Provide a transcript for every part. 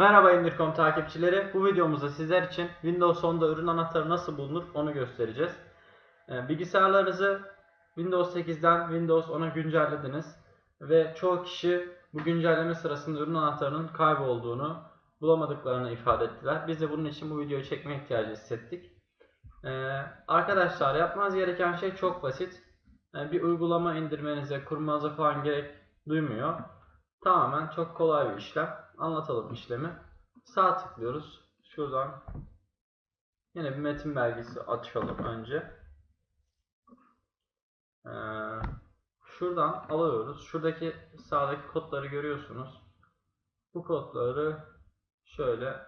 Merhaba Indir.com takipçileri. Bu videomuzda sizler için Windows 10'da ürün anahtarı nasıl bulunur onu göstereceğiz. Ee, Bilgisayarlarınızı Windows 8'den Windows 10'a güncellediniz ve çoğu kişi bu güncelleme sırasında ürün anahtarının kaybolduğunu, bulamadıklarını ifade ettiler. Biz de bunun için bu videoyu çekme ihtiyacı hissettik. Ee, arkadaşlar yapmanız gereken şey çok basit. Ee, bir uygulama indirmenize, kurmanıza falan gerek duymuyor. Tamamen çok kolay bir işlem. Anlatalım işlemi. Sağ tıklıyoruz. Şuradan yine bir metin belgesi açalım önce. Ee, şuradan alıyoruz. Şuradaki sağdaki kodları görüyorsunuz. Bu kodları şöyle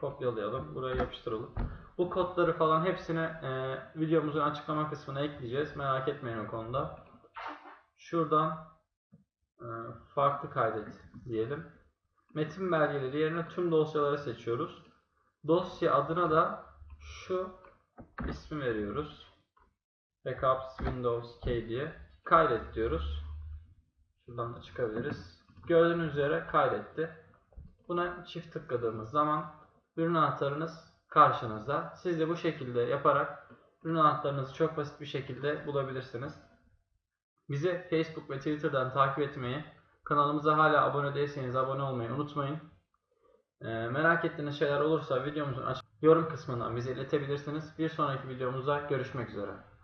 kopyalayalım. Buraya yapıştıralım. Bu kodları falan hepsini e, videomuzun açıklama kısmına ekleyeceğiz. Merak etmeyin o konuda. Şuradan e, farklı kaydet diyelim. Metin belgeleri yerine tüm dosyaları seçiyoruz. Dosya adına da şu ismi veriyoruz. Backups Windows K diye. Kaydet diyoruz. Şuradan da çıkabiliriz. Gördüğünüz üzere kaydetti. Buna çift tıkladığımız zaman ürün anahtarınız karşınızda. Siz de bu şekilde yaparak ürün anahtarınızı çok basit bir şekilde bulabilirsiniz. Bizi Facebook ve Twitter'dan takip etmeyi, kanalımıza hala abone değilseniz abone olmayı unutmayın. Ee, merak ettiğiniz şeyler olursa videomuzun yorum kısmından bize iletebilirsiniz. Bir sonraki videomuzda görüşmek üzere.